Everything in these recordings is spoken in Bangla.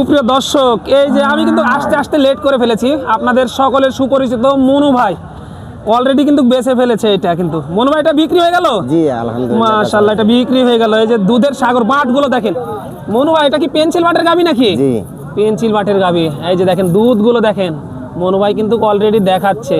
সুপ্রিয় দর্শক এই যে আমি কিন্তু আস্তে আস্তে লেট করে ফেলেছি। আপনাদের সকলের সুপরিচিত মনু ভাই অলরেডি কিন্তু বেঁচে ফেলেছে এটা কিন্তু। মনু ভাই এটা বিক্রি হয়ে গেল? জি আলহামদুলিল্লাহ। মাশাল্লাহ এটা বিক্রি হয়ে গেল। এই যে দুধের সাগর বাটগুলো দেখেন। মনু ভাই এটা কি পেন্সিল বাটের গাবি নাকি? জি। পেন্সিল বাটের গাবি। এই যে দেখেন দুধগুলো দেখেন। মনু ভাই কিন্তু অলরেডি দেখাচ্ছে।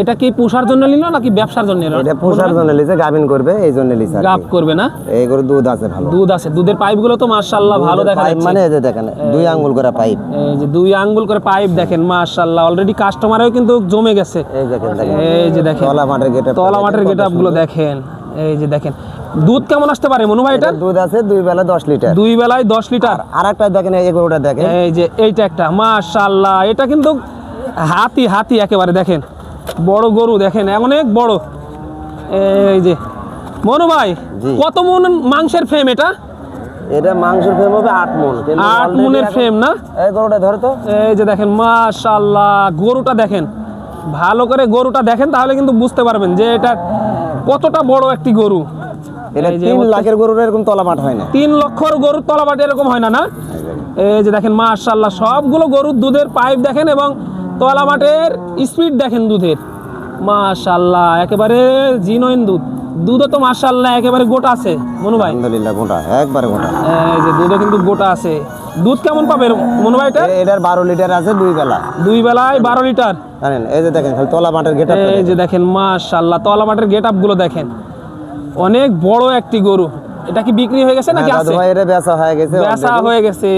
এটা কি পুষার জন্য নিল নাকি ব্যবসার জন্য নিল? এটা পোষার জন্য লিছে গাভিন করবে এই জন্য আর গাব করবে না? এই করে দুধ আছে ভালো। দুধ আছে। দুধের পাইপগুলো তো মাশাল্লাহ ভালো দেখা যাচ্ছে। মানে এই যে দেখেন দুই আঙ্গুল করে পাইপ। এই যে দুই আঙ্গুল করে পাইপ দেখেন মাশাল্লাহ অলরেডি কাস্টমারও কিন্তু জমে গেছে। এই দেখেন দেখেন। এই যে দেখেন। তলা মাঠের গেটে তলা মাঠের গেটগুলো দেখেন। এই যে দেখেন। দুধ কেমন আসতে পারে মনু ভাই এটা? দুধ আছে দুই বেলা দশ লিটার। দুই বেলায় দশ লিটার। আর একটা দেখেন এই গরুটা দেখেন। এই যে এইটা একটা। মাশাল্লাহ এটা কিন্তু হাতি হাতি একেবারে দেখেন। বড় গরু দেখেন অনেক বড়। এই যে মনু ভাই কত মন মাংসের ফ্রেম এটা? এটা মাংসের ফ্রেম হবে আট মন আট মনের ফ্রেম না? এই গরুটা ধরো তো। এই যে দেখেন মাশাল্লাহ গরুটা দেখেন। ভালো করে গরুটা দেখেন তাহলে কিন্তু বুঝতে পারবেন যে এটা কতটা বড় একটি গরু। এটা তিন লাখের গরুর এরকম তলামাঠ হয় না। তিন লক্ষর গরুর তলাবাটি এরকম হয় না না? এই যে দেখেন মাশাল্লাহ সবগুলো গরুর দুধের পাইপ দেখেন এবং তলাবাটের স্পিড দেখেন দুধের। মাশাল্লাহ একেবারে জিনইন দুধ। দুধও তো মাশাল্লাহ একেবারে গোটা আছে। মনু ভাই? আলহামদুলিল্লাহ গোটা একবারে গোটা। এই যে দুধও কিন্তু গোটা আছে। দুধ কেমন পাবে মনু ভাই এটা? এটার বারো লিটার আছে দুই বেলা। দুই বেলায় বারো লিটার। জানেন এই যে দেখেন খালি তলা মাঠের গেট এই যে দেখেন। মাশাল্লাহ তলাবাটের গেটগুলো দেখেন। অনেক বড় একটি গরু। এটা কি বিক্রি হয়ে গেছে নাকি আছে? ভাই এটা বেচা হয়ে গেছে বেচা হয়ে গেছে।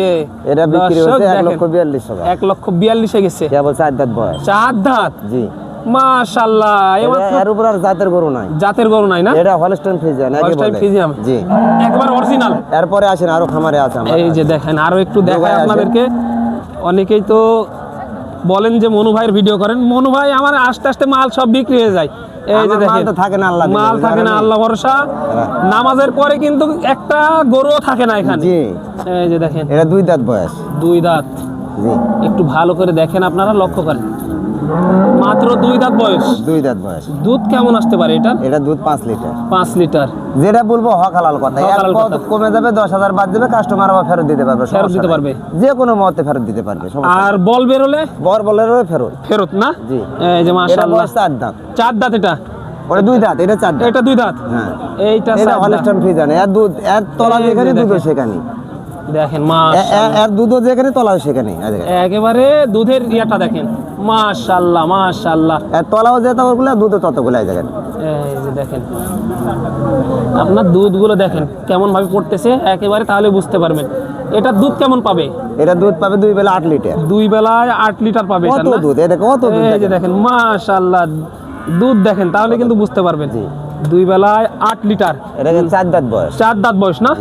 এটা বিক্রি এক দেখেন, লক্ষ বিয়াল্লিশ টাকা এক লক্ষ বিয়াল্লিশে গেছে। কেবল চার দাঁত বয়স। চার দাঁত? জি। এর উপর আর জাতের গরু নাই। জাতের গরু নাই না? এটা হলস্টাইন ফ্রিজিয়ান Holstein বলে? জি। একবার অরিজিনাল এরপরে আসেন আরও খামারে আছে আমার এই যে দেখেন আরও একটু দোকানে আপনাদেরকে। অনেকেই তো বলেন যে মনু ভাইয়ের ভিডিও করেন। মনু ভাই আমার আস্তে আস্তে মাল সব বিক্রি হয়ে যায়। এই যে দেখেন থাকে না আল্লাহ মাল থাকে না আল্লাহ ভরসা। নামাজের পরে কিন্তু একটা গরুও থাকে না এখানে। জি। এই যে দেখেন। এটা দুই দাঁত বয়স। দুই দাঁত। জি। একটু ভালো করে দেখেন আপনারা লক্ষ্য করেন। মাত্র দুই দাঁত বয়স? দুই দাঁত বয়স। দুধ কেমন আসতে পারে এটা এটা দুধ পাঁচ লিটার। পাঁচ লিটার। যেটা বলব হক হালাল কথা। কমে যাবে দশ হাজার বাদ দেবে কাস্টমার আবার ফেরত দিতে পারবে ফেরত দিতে পারবে। যে কোনো মতে ফেরত দিতে পারবে আর বল বেরোলে? নেই। বর বলেরও ফেরত। ফেরত না? জি। এই যে মাশাআল্লাহ। চার দাঁত। চার দাঁত এটা? ওটা দুই দাঁত এটা চার দাঁত। এটা দুই দাঁত? হ্যাঁ। এইটা এটা দাঁত। হলস্টাইন এর দুধ এর তলা যেখানে দেখেন। সেখানে দেখেন এ- মাশাআল্লাহ দুধও যেখানে সেখানে দেখেন। একেবারে দুধের ইয়াটা দেখেন তলাও যেত ওগুলো দুধও ততগুলো এই দেখেন এই যে দেখেন আপনার দুধগুলো দেখেন কেমন ভাবে পড়তেছে একেবারে তাহলে বুঝতে পারবেন। এটা দুধ কেমন পাবে? এটা দুধ পাবে দুই বেলা আট লিটার। দুই বেলায় আট লিটার পাবে কত দুধ? এটা কত দুধ এই যে দেখেন। মাশাআল্লাহ দুধ দেখেন তাহলে কিন্তু বুঝতে পারবেন। জি। দুই বেলায় আট লিটার। চার দাঁত বয়স। চার দাঁত বয়স না।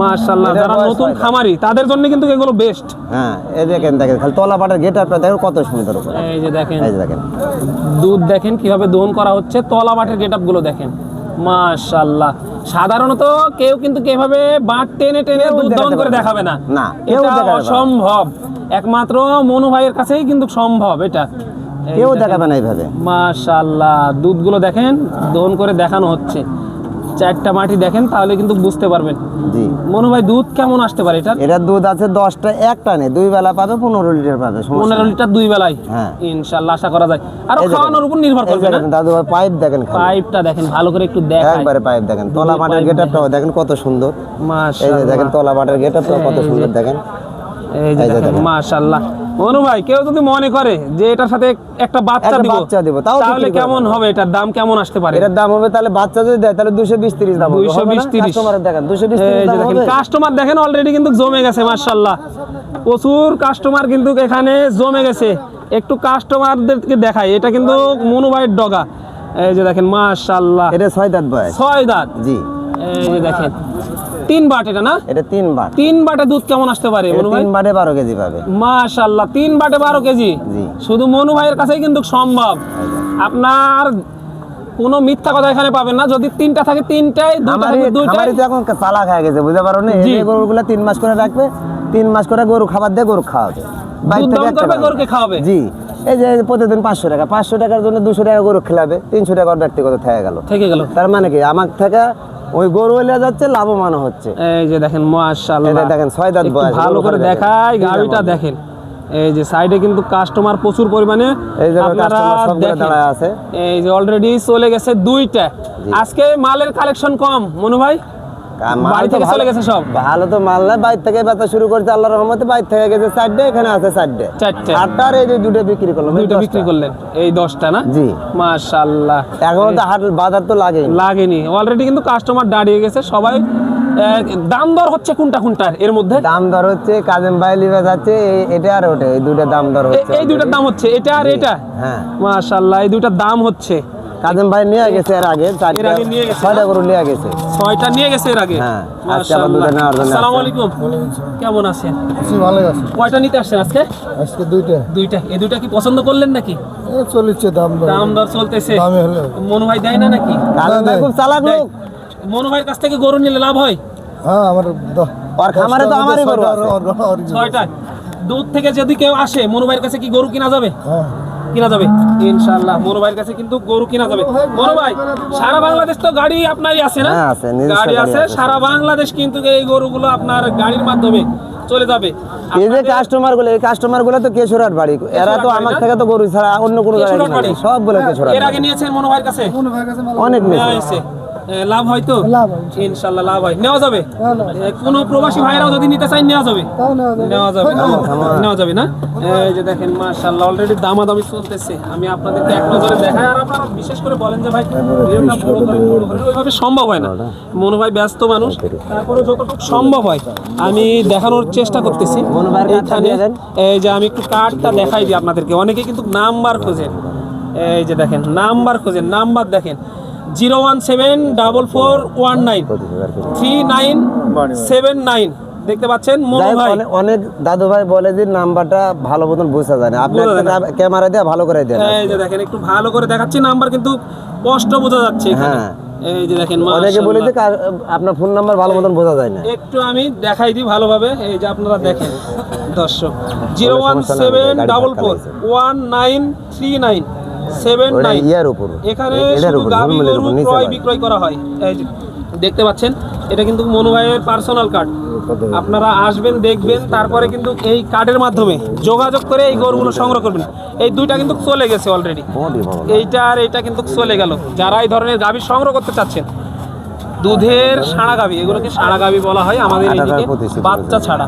মাশাআল্লাহ যারা নতুন খামারি তাদের জন্য কিন্তু এগুলো বেস্ট হ্যাঁ এই দেখেন দেখেন খালি তলা পাটার গেট আপনার দেখেন কত সুন্দর এই যে দেখেন। এই যে দেখেন। দুধ দেখেন কীভাবে দহন করা হচ্ছে তলা বাটের গেটগুলো দেখেন। মাশাআল্লাহ। সাধারণত কেউ কিন্তু কীভাবে বাট টেনে টেনে দুধ দহন করে দেখাবে না। না, এটা অসম্ভব। একমাত্র মনু ভাইয়ের কাছেই কিন্তু সম্ভব এটা। কেউ দেখাবে না এইভাবে। মাশাআল্লাহ দুধগুলো দেখেন দহন করে দেখানো হচ্ছে। চারটা মাটি দেখেন তাহলে কিন্তু বুঝতে পারবেন। জি। মনু ভাই দুধ কেমন আসতে পারে এটা এটার দুধ আছে দশটা একটা নেই দুই বেলা পাবে পনেরো লিটার পাবে সমস্যা পনেরো নেই। লিটার দুই বেলায়? হ্যাঁ। ইনশাল্লাহ আশা করা যায়। আর এই। খাওয়ানোর উপর নির্ভর এই করবে না? দেখেন দাদু ভাই পাইপ দেখেন খালি। পাইপটা দেখেন ভালো করে একটু দেখায়। একবারে পাইপ দেখেন। তলা মাঠের pipe গেটআপটাও দেখেন। কত সুন্দর। এই যে দেখেন তলা মাঠের গেটআপটাও কত সুন্দর দেখেন। মাশাআল্লাহ। মনু ভাই কেউ যদি মনে করে যে এটার সাথে একটা বাচ্চা দিব বাচ্চা দিব, তাহলে কেমন হবে এটার দাম কেমন আসতে পারে? এটার দাম হবে তাহলে বাচ্চা যদি দেয় তাহলে দাম হবে 220 30 কাস্টমারের দেখেন কাস্টমার দেখেন অলরেডি কিন্তু জমে গেছে মাশাআল্লাহ। প্রচুর কাস্টমার কিন্তু এখানে জমে গেছে। একটু কাস্টমারদেরকে দেখাই এটা কিন্তু মনু ভাইয়ের ডগা। এই যে দেখেন মাশাআল্লাহ। এটা ছয় দাঁত ভাই। ছয় দাঁত। জি। এই যে দেখেন তিন বাট এটা না? এটা তিন বার তিন বাটে দুধ কেমন আসতে পারে মনু ভাই? তিন বারে বারো কেজি পাবে। মাশাল্লাহ তিন বাটে বারো কেজি? শুধু মনু ভাইয়ের কাছেই কিন্তু সম্ভব। আপনার কোনো মিথ্যা কথা এখানে পাবেন না যদি তিনটা থাকে তিনটাই থাকে আমারই তো এখন চালা খায় গেছে বুঝতে পারো না? এই গরুগুলো তিন মাস করে রাখবে তিন মাস করে গরু খাবার দিয়ে গরু খাওয়াবে। বাইরে থেকে একটা গরুকে খাওয়াবে। জি। এই যে প্রতিদিন পাঁচশো টাকা পাঁচশো টাকার জন্য দুশো টাকা গরু খেলাবে তিনশো টাকা ব্যক্তিগত থেকে গেল। থেকে গেল। তার মানে কি? আমার থেকে ওই গরু এলে যাচ্ছে লাভবান হচ্ছে। এই যে দেখেন মাশাআল্লাহ। দেখেন, ছয় দাঁত বয়স, ভালো করে দেখাই গাড়িটা দেখেন। এই যে সাইডে কিন্তু কাস্টমার প্রচুর পরিমাণে। আপনারা দেখেন। আছে। এই যে অলরেডি চলে গেছে দুইটা। আজকে মালের কালেকশন কম মনু ভাই? বাড়ি থেকে চলে গেছে সব? ভালো তো মাল না বাইর থেকে বেচা শুরু করছে আল্লাহর রহমতে বাইর থেকে গেছে চারটে এখানে আছে চারটে। চারটে। আটটার এই দুটো বিক্রি করলাম এই বিক্রি করলেন এই দশটা না? জি। মাশাআল্লাহ। এখনও তো হাট বাজার তো লাগেই লাগেনি। অলরেডি কিন্তু কাস্টমার দাঁড়িয়ে গেছে সবাই দাম দর হচ্ছে কোনটা কোনটার এর মধ্যে? দাম দর হচ্ছে কাজেম ভাই লিবে যাচ্ছে এটা আর ওটা এই দুটো দাম দর হচ্ছে এই দুইটার দাম হচ্ছে এটা আর এটা? হ্যাঁ। মাশাআল্লাহ এই দুইটার দাম হচ্ছে। কাজেম ভাই নিয়ে গেছে এর আগে চারটা আগে নিয়ে গেছে, ছয়টা গরু নিয়ে গেছে। ছয়টা নিয়ে গেছে এর আগে? হ্যাঁ, আজকে আবার দুটো নেওয়ার জন্য আসসালামু আলাইকুম। কেমন আছেন? আছি ভালো আছে। কয়টা নিতে আসছেন আজকে? আজকে দুইটা। দুইটা। এই দুইটা কি পছন্দ করলেন নাকি? এ চলিচ্ছে দাম দর। দাম দর চলতেছে। দামে হলে মনু ভাই দেয় না নাকি? খুব চালাক লোক। মনু ভাইয়ের কাছ থেকে গরু নিলে লাভ হয়? হ্যাঁ আমার ওর খামারে তো আমারই গরু ছয়টা দুধ থেকে যদি কেউ আসে মনু ভাইয়ের কাছে কি গরু কিনা যাবে? হ্যাঁ। কিনা যাবে? ইনশাআল্লাহ। মনু ভাইয়ের কাছে কিন্তু গরু কিনা যাবে। মনু ভাই সারা বাংলাদেশ তো গাড়ি আপনারই আছে না? হ্যাঁ, আছে, গাড়ি আছে। সারা বাংলাদেশ কিন্তু এই গরুগুলো আপনার গাড়ির মাধ্যমে চলে যাবে। এই যে কাস্টমারগুলো এই কাস্টমারগুলো তো কেশোরাট বাড়ি। এরা তো আমার থেকে তো গরু ছাড়া অন্য কোনো জায়গায়। সব বলে কেশোরাট এর আগে নিয়েছেন মনু ভাইয়ের কাছে? হয় অনেক হয়েছে এ, লাভ হয় তো? লাভ হয়। ইনশাআল্লাহ। লাভ হয়। নেওয়া যাবে? হ্যাঁ, কোনো প্রবাসী ভাইরাও যদি নিতে চাই নেওয়া যাবে? নেওয়া যাবে। নেওয়া যাবে না? থামো। নেওয়া যাবে না? এই যে দেখেন মাশাআল্লাহ অলরেডি দামাদামি চলতেছে। আমি আপনাদেরকে এক নজরে দেখাই আর আপনারা বিশেষ করে বলেন যে ভাই করে বড় ওইভাবে সম্ভব হয় না। মনে হয় ব্যস্ত মানুষ তারপরে যতটুকু সম্ভব হয় আমি দেখানোর চেষ্টা করতেছি। মনু এইখানে এই যে আমি একটু কার্ডটা দেখাই দিই আপনাদেরকে। অনেকে কিন্তু নাম্বার খোঁজেন। এই যে দেখেন নাম্বার খোঁজেন। নাম্বার দেখেন zero one seven double four one nine. Three nine seven nine. দেখতে পাচ্ছেন অনেক- দাদু ভাই বলে যে নাম্বারটা ভালো মতন বোঝা যায় না। আপনি। ক্যামেরা দিয়ে ভালো করে দেন এই যে দেখেন একটু ভালো করে দেখাচ্ছি নাম্বার কিন্তু স্পষ্ট বোঝা যাচ্ছে হ্যাঁ। এই যে দেখেন অনেকে বলে যে আপনার ফোন নাম্বার ভালো মতন বোঝা যায় না। একটু আমি দেখাই দিই ভালোভাবে এই যে আপনারা দেখেন। দর্শক zero one seven double four one nine three nine. Seven nine. ইয়ার উপর। এখানে এটার উপর গাভী উপর নিচে ক্রয় বিক্রয় করা হয়। এই যে দেখতে পাচ্ছেন? এটা কিন্তু মনু ভাইয়ের পার্সোনাল কার্ড আপনারা আসবেন দেখবেন তারপরে কিন্তু এই কার্ডের মাধ্যমে যোগাযোগ করে এই গরুগুলো সংগ্রহ করবেন। এই দুইটা কিন্তু চলে গেছে অলরেডি এইটা আর এইটা কিন্তু চলে গেল। যারা এই ধরনের গাভী সংগ্রহ করতে চাচ্ছেন দুধের সাড়া গাভী এগুলোকে সাড়া গাভী বলা হয় আমাদের এদিকে বাচ্চা ছাড়া।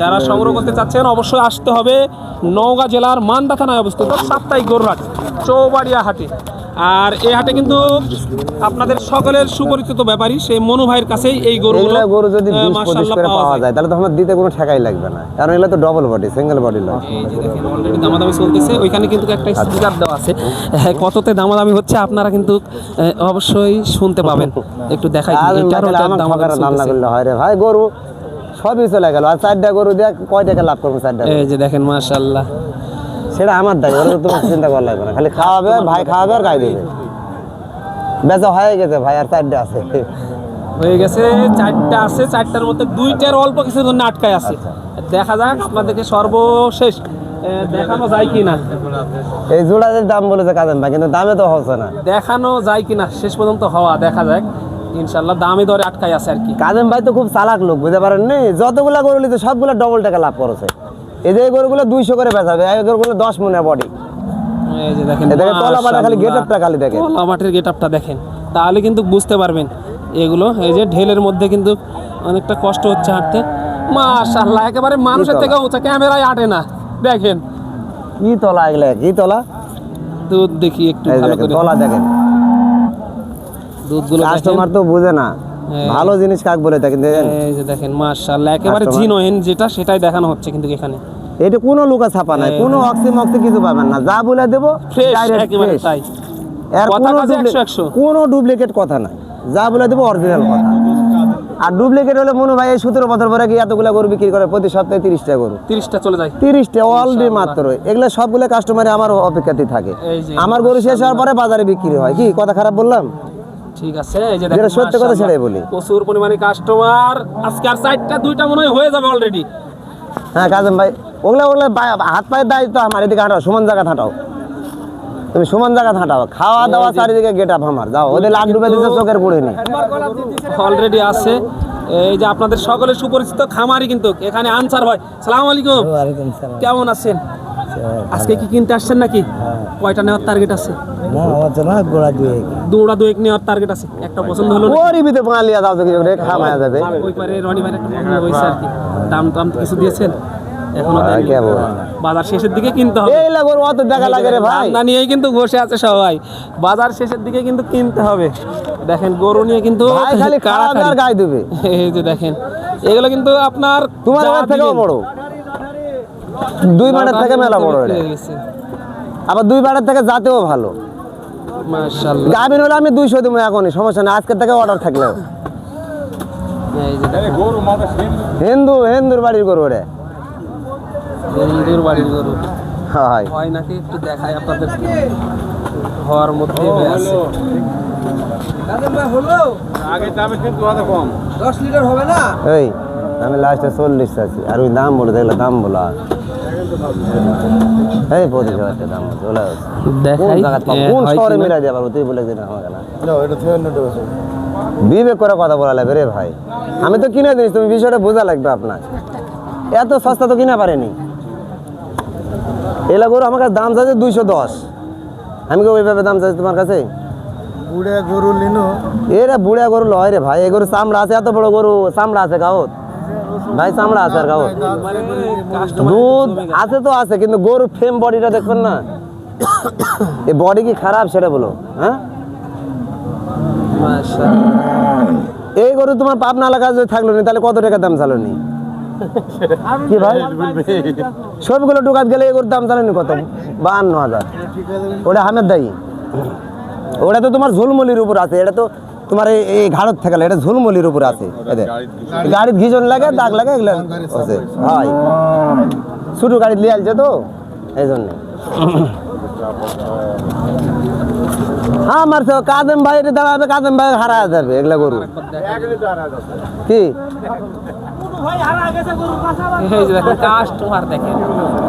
যারা সংগ্রহ করতে চাচ্ছেন অবশ্যই আসতে হবে নওগাঁ জেলার মান্দা থানায় অবস্থিত সাপ্তাহিক গরুহাট চৌবাড়িয়া হাটে। আর এই হাটে কিন্তু আপনাদের সকলের সুপরিচিত ব্যাপারী সেই মনু ভাইয়ের কাছেই এই গরুগুলো গরু যদি পাওয়া যায়। তাহলে তো আমার দিতে কোনো ঠেকাই লাগবে না। কারণ এগুলো তো ডবল বডি সিঙ্গেল বডি নয় এই যে দেখেন অলরেডি দামাদামি চলতেছে। ওইখানে কিন্তু একটা স্টিকার দেওয়া আছে। হ্যাঁ, কততে দামাদামি হচ্ছে আপনারা কিন্তু অবশ্যই শুনতে পাবেন। একটু দেখাই। এটারও দামাদামি রান্না করলে হয় রে ভাই গরু সবই চলে গেল। আর চারটা গরু দিয়ে কয় টাকা লাভ করব চারটা? এই যে দেখেন মাশাআল্লাহ। সেটা আমার দায় ওরা তো তোমার চিন্তা করা লাগবে না খালি খাওয়াবে ভাই খাওয়াবে আর গাই দেবে। বেচা হয়ে গেছে ভাই আর চারটে আছে। হয়ে গেছে চারটা আছে চারটার মধ্যে দুইটার অল্প কিছু জন্য আটকায় আছে। দেখা যাক আপনাদেরকে সর্বশেষ দেখানো যায় কিনা। এই জোড়াদের দাম বলেছে কাজেন ভাই কিন্তু দামে তো হচ্ছে না। দেখানো যায় কিনা শেষ পর্যন্ত হওয়া দেখা যাক। ইনশাল্লাহ দামে দরে আটকায় আছে আর কি। কাজেম ভাই তো খুব চালাক লোক বুঝতে পারেন নি যতগুলা গরু লিতে সবগুলো ডবল টাকা লাভ করেছে। এই যে গরুগুলো দুইশো করে বেচাবে এই গরুগুলো দশ মনে বডি খালি মাশাআল্লাহ। get up টা খালি দেখেন। তলা বাটের গেট দেখেন। তাহলে কিন্তু বুঝতে পারবেন এগুলো এই যে ঢেলের মধ্যে কিন্তু অনেকটা কষ্ট হচ্ছে হাঁটতে। মাশাআল্লাহ একেবারে মানুষের থেকে উঁচা ক্যামেরায় আটে না। দেখেন। কি তলা এগুলা? কি তলা? দুধ দেখি একটু ভালো করে। তলা দেখেন। দুধগুলো কাস্টমার তো বুঝে না। ভালো জিনিস কাক বলে থাকে দেখেন। এই যে দেখেন মাশাআল্লাহ একেবারে জিনোহেন যেটা সেটাই দেখানো হচ্ছে কিন্তু এখানে। এটা কোনো লুকা ছাপা নাই কোনো অক্সি মক্সি কিছু পাবেন না। যা বলে দেবো এর কোনো ডুপ্লিকেট কথা নাই। যা বলে দেবো অরিজিনাল কথা। আর ডুপ্লিকেট হলে মনে ভাই এই সতেরো বছর পরে কি এতগুলো গরু বিক্রি করে? প্রতি সপ্তাহে তিরিশটা গরু। তিরিশটা চলে যায়। তিরিশটা অলরেডি মাত্র। এগুলো সবগুলো কাস্টমারে আমার অপেক্ষাতেই থাকে। আমার গরু শেষ হওয়ার পরে বাজারে বিক্রি হয়। কি কথা খারাপ বললাম? ঠিক আছে এই যে যেটা সত্যি কথা সেটাই বলি। প্রচুর পরিমাণে কাস্টমার আজকে আর চারটা দুইটা মনে হয় হয়ে যাবে অলরেডি হ্যাঁ কাজম ভাই। ওগুলা ওগুলো হাত পায়ের দায়িত্ব আমার এদিকে হাঁটাও সমান জায়গা হাঁটাও। তুমি সমান জায়গা হাঁটাও খাওয়া দাওয়া চারিদিকে গেট আপ আমার যাও ওদের লাখ ডুবে দিতে চোখের কুড়ি নেই। অলরেডি আছে। এই যে আপনাদের সকলের সুপরিচিত খামারি কিন্তু এখানে আনসার ভাই। সালাম আলাইকুম। কেমন আছেন? আজকে কি কিনতে আসছেন নাকি? কয়টা নেওয়ার টার্গেট আছে? দৌড়া দুয়েক। নেওয়ার টার্গেট আছে। একটা পছন্দ হলো খামায়া যাবে। ওই পারে রনি ভাই একটা পছন্দ হয়েছে আর কি। দাম টাম কিছু দিয়েছেন? বাজার শেষের দিকে কিনতে হবে। এই লাগোর অত দেখা লাগে রে ভাই। রান্না নিয়েই কিন্তু বসে আছে সবাই। বাজার শেষের দিকে কিন্তু কিনতে হবে। দেখেন গরু নিয়ে কিন্তু ভাই খালি। গায়ে দেবে। এই যে দেখেন এগুলো কিন্তু আপনার তোমার থেকেও বড়। দুই মাঠের থেকে মেলা বড় এটা। আবার দুই বারের থেকে যাতেও ভালো। মাশাআল্লাহ। গাভিন হলে আমি দুইশো দেবো এখনই সমস্যা নেই। আজকের থেকে অর্ডার যে হিন্দু হিন্দুর বাড়ির গরু রে। হিন্দুর বাড়ির গরু হয়। হয় নাকি? একটু দেখাই আপনাদের। হওয়ার মধ্যে আছে এই আমি লাস্টে চল্লিশ আছি। আর ওই দাম বলে দেখলে দাম বলো এই পঁচিশ হাজার টাকা দাম কোন শহরে মিলাই দিয়ে পারব তুই বলে দিন আমাকে না। বিবেক করে কথা বলা লাগবে রে ভাই। আমি তো কিনে দিস তুমি বিষয়টা বোঝা লাগবে আপনার। এত সস্তা তো কিনা পারেনি। এলা গরু আমার কাছে দাম চাইছে দুইশো দশ। আমি কি ওইভাবে দাম চাইছি তোমার কাছে? বুড়ে গরু লিনো। এরা বুড়া গরু লয় রে ভাই এ গরু চামড়া আছে এত বড় গরু চামড়া আছে গাওত ভাই চামড়া আছে আর গাওত দুধ আছে তো আছে কিন্তু গরুর ফ্রেম বডিটা দেখবেন না। এই বডি কি খারাপ সেটা বলো হ্যাঁ? মাশাআল্লাহ। এই গরু তোমার পাবনা এলাকা যদি থাকল নি তাহলে কত টাকা দাম চালো নি? কি ভাই? সবগুলো ঢুকাত গেলে এই গরুর দাম চালো নি কত? বাহান্ন হাজার। ওটা হামের দায়ী। ওটা তো তোমার ঝুলমুলির উপর আছে। এটা তো তোমার এই ঘাড়ত থেকে এটা ঝুলমুলির উপর আছে। এদের গাড়ির ঘিজন লাগে, দাগ লাগে, এগুলো আছে। হয় ছোটো গাড়ি লিয়ে আলছে তো, এই জন্য। হ্যাঁ আমার তো কাদেম ভাই এটা দাঁড়াবে কাদেম ভাই হারা যাবে, এগুলা গরু। কি? এই যে দেখেন কাস্টমার দেখেন।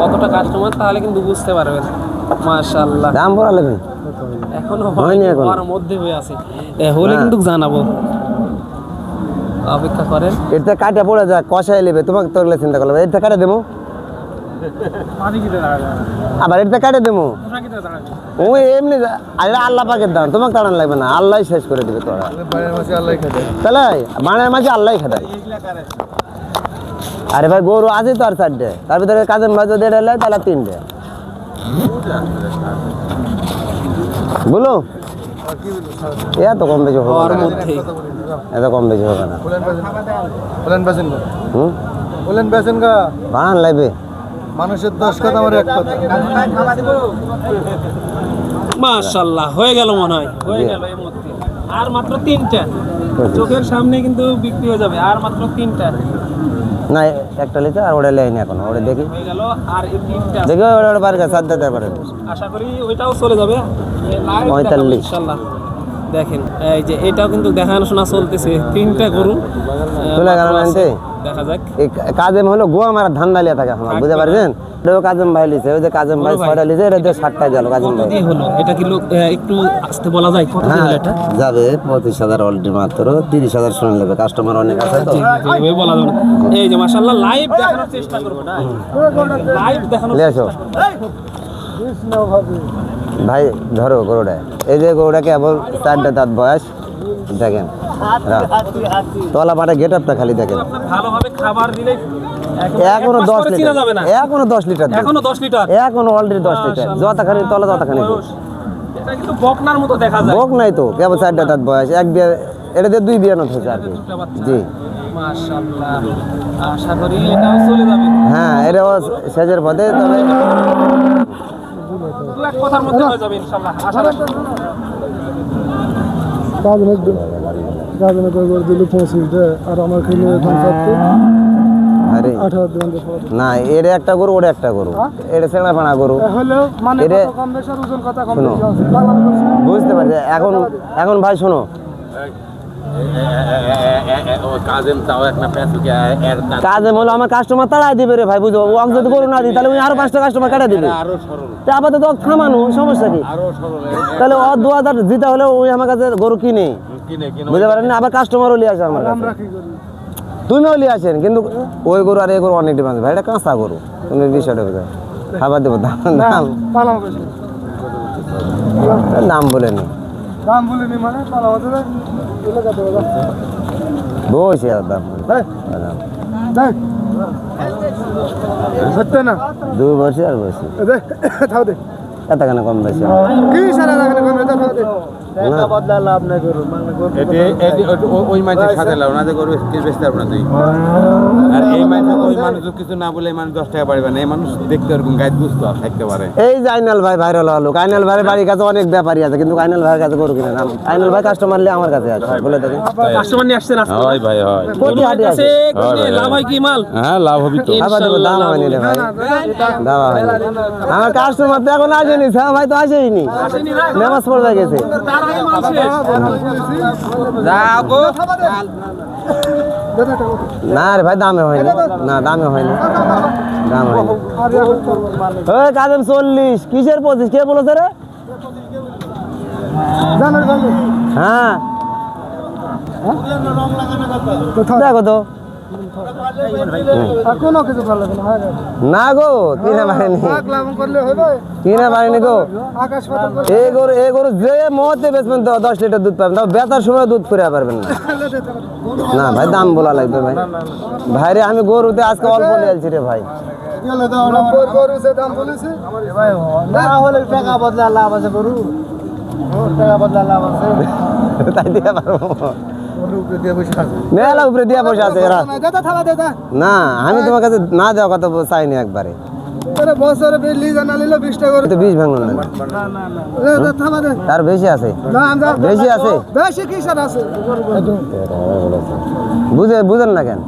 কতটা কাস্টমার তাহলে কিন্তু বুঝতে পারবেন। মাশাআল্লাহ। দাম বলা লাগবে এখনও হয়নি এখনও। মধ্যে হয়ে আছে। এ, হলে কিন্তু জানাব। অপেক্ষা করেন। এটা কাটে পড়ে যায় কষাই নেবে তোমাকে তো এগুলো চিন্তা করলে এটা কাটে দেবো? আবার এটা কাটে দেবো? ও এমনি আরে আল্লাহ পাকের দাম তোমাকে তাড়ান লাগবে না। আল্লাহ শেষ করে দিবে তোরা। তাহলে বানের মাঝে আল্লাহ খেদায় আরে ভাই গরু আছে তো আর চারটে। তার ভিতরে কাজের মাঝে দেড় এলে তাহলে তিনটে। বলো। এত কম বেশি হবে এত কম বেশি হবে না। বলেন বেছেন গা। লাগবে মানুষের দশ কথা আমার এক কথা। মাশাআল্লাহ হয়ে গেল মনে হয়। হয়ে গেল আর মাত্র তিনটা। চোখের সামনে কিন্তু বিক্রি হয়ে যাবে। আর মাত্র তিনটা। না একটা লিতে আর ওটা লেয়নি এখন ওটা দেখি। দেখি ওটা পারে সাত দিতে পারে আশা করি ওইটাও চলে যাবে। পঁয়তাল্লিশ। দেখেন এই যে এটাও কিন্তু দেখাশোনা চলতেছে তিনটা গরু দেখা যাক। এই কাজেম হলো গোয়া মারা ধান ডালিয়া থাকে আমার বুঝতে পারছেন? এটাও কাজেম ভাই লিছে ওই যে কাজেম ভাই ছয়টা লিছে এটা দিয়ে ষাটটা গেল কাজেম ভাই। দিয়ে হলো? এটা কি লোক একটু আসতে বলা যায় কত হ্যাঁ হলো এটা? যাবে পঁচিশ হাজার অলরেডি মাত্র তিরিশ হাজার শুনে নেবে কাস্টমার অনেক আছে তো? বলা যাবে এই যে মাশাআল্লাহ লাইভ দেখানোর চেষ্টা করব না? লাইভ দেখানোর আসো। ভাই ধরো গরুটা। এই যে গরুটা কেবল চারটে দাঁত বয়স। দেখেন তলা পাটা গেট আপটা খালি দেখেন। ভালোভাবে খাবার দিলে এখনও দশ লিটার। এখনও দশ লিটার। এখনও 10 লিটার। এখনও অলরেডি দশ লিটার। যতখানি তলা। এটা কিন্তু বকনার মতো দেখা যায়। বক নাই তো কেবল চারটে দাঁত বয়স। এক বিয়ে এটা দিয়ে দুই বিয়ানো হয়েছে আর কি। জি। হ্যাঁ এটাও সেচের পথে তবে কথার মধ্যে হয়ে যাবে ইনশাআল্লাহ। আশা রাখি না এর একটা গরু ওটা একটা গরু। এটা সেনা ফানা গরু। মানে। বুঝতে পারছি। এখন এখন ভাই শোনো। কাজ। হলো আমার কাস্টমার তাড়াই দিবে রে ভাই বুঝো। ও যদি গরু না দিই তাহলে উনি আরও পাঁচটা কাস্টমার কাটা দিবে। তা আপাতত ও থামানো সমস্যা কি? তাহলে ও দু হাজার দিতে হলে ওই আমার কাছে গরু কিনে। বুঝতে পারেন না? আবার কাস্টমারও লিয়ে আসে আমার কাছে। আমরা কি করি? তুমিও লিয়ে আসেন কিন্তু ওই গরু আর এই গরু অনেক ডিমান্ড ভাই এটা কাঁচা গরু। তুমি বিষয়টা বুঝো খাবার দেবো দাম দাম দাম বলেনি দাম বলিনি মানে পালাম হতে দেখ। এলাকা তো বসে দাম দেখ। সত্য না? দু বসে আর বসে দেখ থাও দে। এতখানে কম বেশি কি সারা রাখনে কম এটা মানে ওই- সাথে না যে বেচতে পারবে না তুই আর এই মানুষ ওই মানুষ কিছু না বলে এই মানুষ দশ টাকা পারবে না এই মানুষ দেখতে ওরকম গাইড বুঝতে থাকতে পারে এই যে আইনাল ভাই ভাইরাল হলো আইনাল ভাইয়ের বাড়ির কাছে অনেক ব্যাপারী আছে কিন্তু আইনাল ভাইয়ের কাছে গরু কিনে না আইনাল ভাই কাস্টমার নিয়ে আমার কাছে আছে বলে দেখেন কাস্টমার নিয়ে আসছেন আজকে হয় ভাই হয় প্রতি হাটে আছে লাভ হয় কি মাল হ্যাঁ লাভ হবি তো দেবো দাম ভাই দাম আমার কাস্টমার তো এখন আসেনি স্যার ভাই তো আসেনি নামাজ পড়বে গেছে তার না রে ভাই দামে হয়নি। না দামে হয়নি। দাম হয়নি। ওই কাজম চল্লিশ। কিসের পঁচিশ? কে বলেছে রে? হ্যাঁ। দেখো তো। না না? না গো কিনে পারেনি লাভ করলে হবে পারেনি গো। করে এই গরু এই গরু যে মুহূর্তে বেচবেন তো দশ লিটার দুধ পাবেন তাও বেতার সময় দুধ ফুরিয়ে পারবেন না। না ভাই দাম বলা লাগবে ভাই। ভাই রে আমি গরুতে আজকে অল্প নিয়ে আসছি রে ভাই। নব্বই গরু সে দাম বলেছে? না হলে টাকা বদলা লাভ আছে গরু। টাকা বদলা লাভ আছে। তাই দিয়ে পারব। মেলা উপরে দিয়া বসে আছে। এরা না আমি তোমার কাছে না দেওয়া কথা চাইনি একবারে। তার বেশি আছে। বেশি আছে? বেশি কিসের আছে? বুঝে বুঝেন না কেন?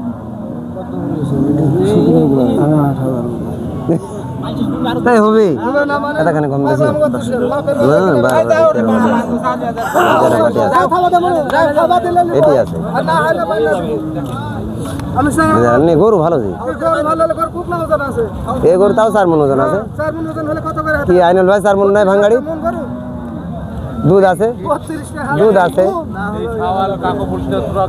তাই হবে না মানে এতখানি কম বেশি না। এটি আছে। না আমি গরু ভালো জি গরু গরু না তাও চার মন ওজন আছে চার মন ওজন হলে কত করে কি আইনুল ভাই চার মন নাই ভাঙ্গাড়ি দুধ আছে দুধ আছে কাকু বলতে তোরা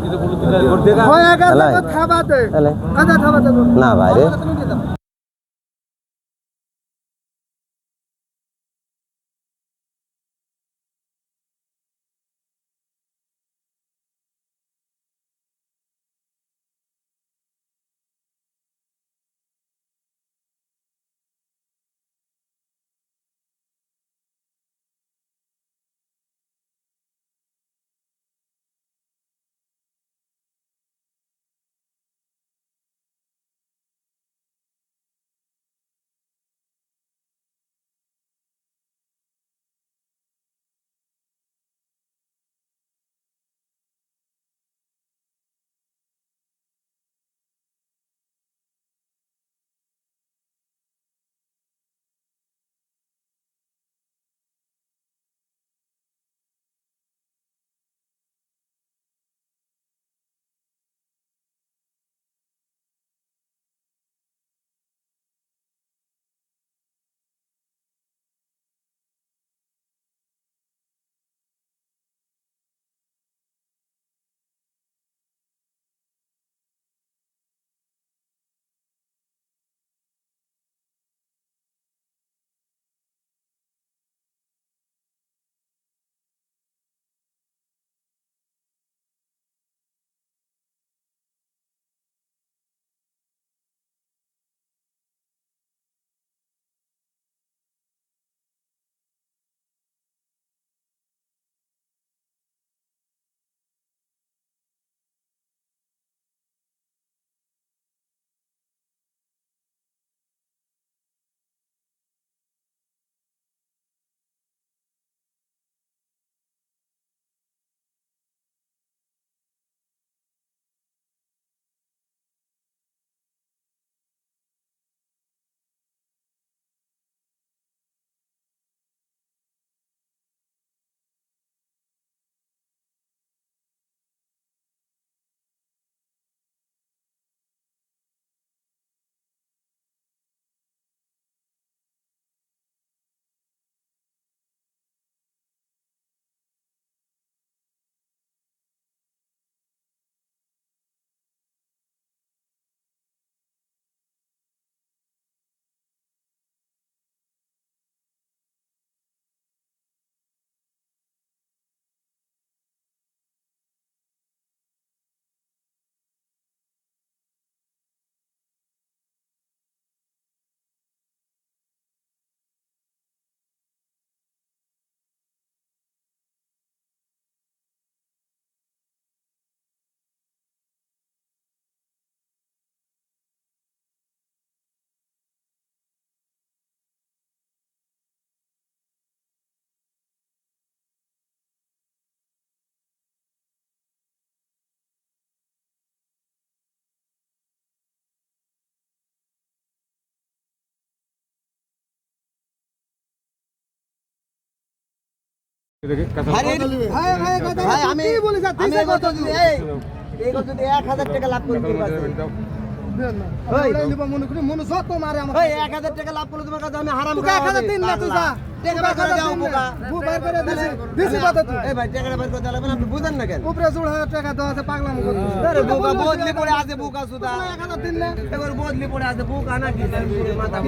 বুকা। বু বাইর করে দিছি দিছি কত তুই। এই ভাই টাকা বাইর করে দিলাম বুঝেন না কেন? উপরে জোড় হাজার টাকা দাও আছে পাগলাম করে আরে বুকা বদলি পড়ে আছে বুকা সুদা। 1000 দিন না। এবার বদলি পড়ে আছে বুকা নাকি? মাথা